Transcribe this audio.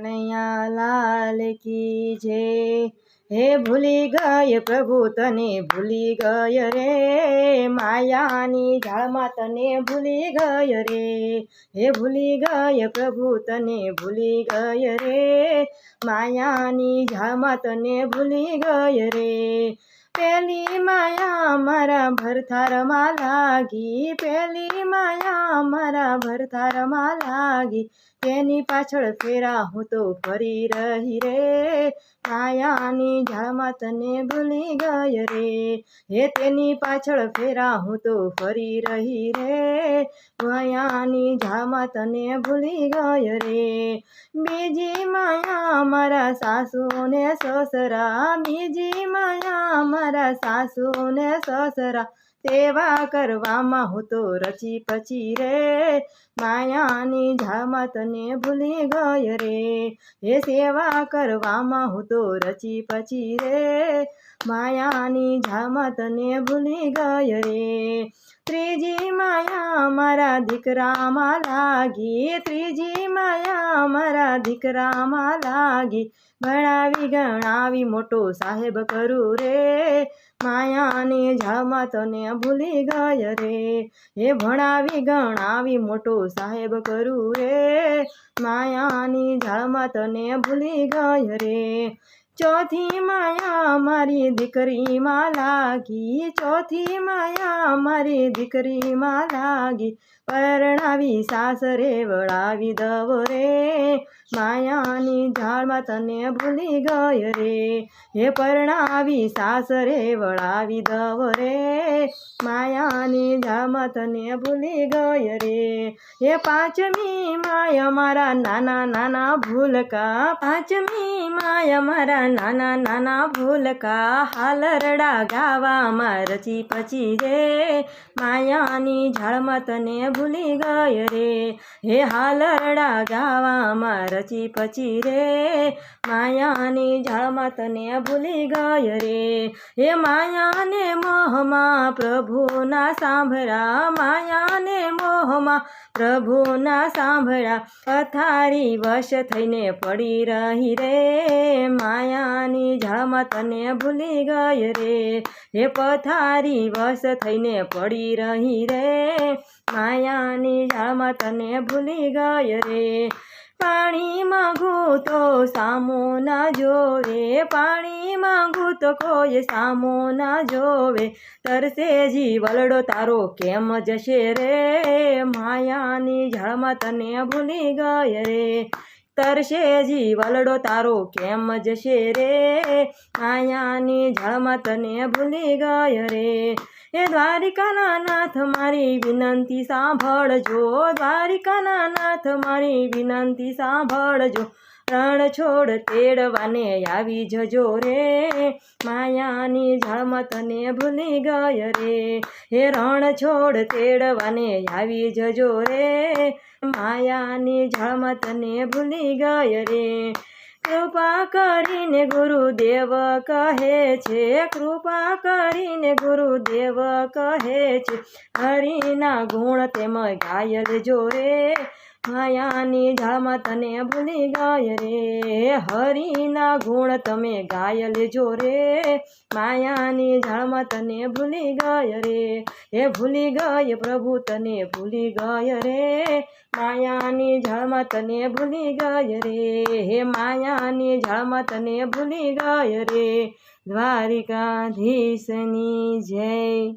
કનૈયા લાલ કી જે? હે ભૂલી ગય પ્રભુ, તને ભૂલી ગય રે. માયાની ઝાળમાં તને ભૂલી ગય રે. હે ભૂલી ગય પ્રભુ, તને ભૂલી ગય રે. માયાની ઝાળમાં તને ભૂલી ગય રે. પેલી માયા મારા ભરથારમાં લાગી, પેલી માયા મારા ભરથારમાં લાગી. તેની પાછળ ફેરા હું તો ફરી રહી રે. માયાની ઝાડમાં તને ભૂલી ગઈ રે. હે તેની પાછળ ફેરા હું તો ફરી રહી રે. માયાની ઝાડમાં તને ભૂલી ગઈ રે. બીજી માયા મારા સાસુ ને સસરા, બીજી માયા મારા સાસુ ને સસરા સેવા કરવામાં હું તો રચી પછી રે. માયાની ઝામાં તને ભૂલી ગય રે. હે સેવા કરવામાં હું તો રચી પછી રે. માયાની ઝામાં તને ભૂલી ગય રે. ત્રીજી માયા મારા દીકરામાં લાગી, ત્રીજી માયા મારા દીકરામાં લાગી. ભણાવી ગણાવી મોટો સાહેબ કરું રે, માયાની ઝામાં તને ભૂલી ગય રે. હે ભણાવી ગણાવી મોટો સાહેબ કરું રે, માયાની ઝામાં તને ભૂલી ગય રે. ચોથી માયા મારી દીકરીમાં લાગી, ચોથી માયા મારી દીકરીમાં લાગી. પરણાવી સાસરે, વળાવી દવ રે. માયાની ઝાડમાં તને ભૂલી ગય રે. હે પરણાવી સાસરે, વળાવી દવ રે. માયાની ઝાડમાં તને ભૂલી ગય રે. હે પાંચમી માયા મારા નાના નાના ભૂલકા. પાંચમી માયા મારા નાના નાના ભૂલકા હાલરડા ગાવામાં રચી પછી રે. માયાની ઝાળમાં તને ભૂલી ગય રે. હે હાલરડા ગાવામાં રચી પછી રે. માયાની ઝાળમાં તને ભૂલી ગય રે. હે માયાને મોહમાં પ્રભુના સાંભળા. માયાને મોહમાં પ્રભુના સાંભળા. પથારી વશ થઈને પડી રહી રે. માયાની તને ભૂલી ગઈ રે. હે પથારી વસ થઈને પડી રહી રે. માયાની તને ભૂલી ગઈ રે. પાણી માંગુ તો સામો ના જોવે. પાણી માંગુ તો કોઈ સામો ના જોવે. તરસે જી વલડો તારો કેમ જશે રે? માયાની ઝાડમાં તને ભૂલી ગઈ રે. તરશે જી તારો કેમ જશે રે? આયાની ઝાડમાં તને ભૂલી ગય રે. એ દ્વારિકાના નાથ મારી વિનંતી સાંભળજો. દ્વારિકાના નાથ મારી વિનંતી સાંભળજો. રણ છોડ તેડવાને આવી જજો રે. માયાની ઝાડમાં તને ભૂલી ગય રે. હે રણ છોડ તેડવાને આવી જજો રે. માયાની ઝાડમાં તને ભૂલી ગય રે. કૃપા કરીને ગુરુદેવ કહે છે, કૃપા કરીને ગુરુદેવ કહે છે. હરિના ગુણ તેમ ગાયલ જોરે માયાની ઝાડમાં તને ભૂલી ગાય રે. હરિના ગુણ તમે ગાય લેજો રે. માયાની ઝાડમાં તને ભૂલી ગાય રે. હે ભૂલી ગય પ્રભુ, તને ભૂલી ગય રે. માયાની ઝાડમાં તને ભૂલી ગય રે. હે માયાની ઝાડમાં તને ભૂલી ગય રે. દ્વારિકાધીશની જય.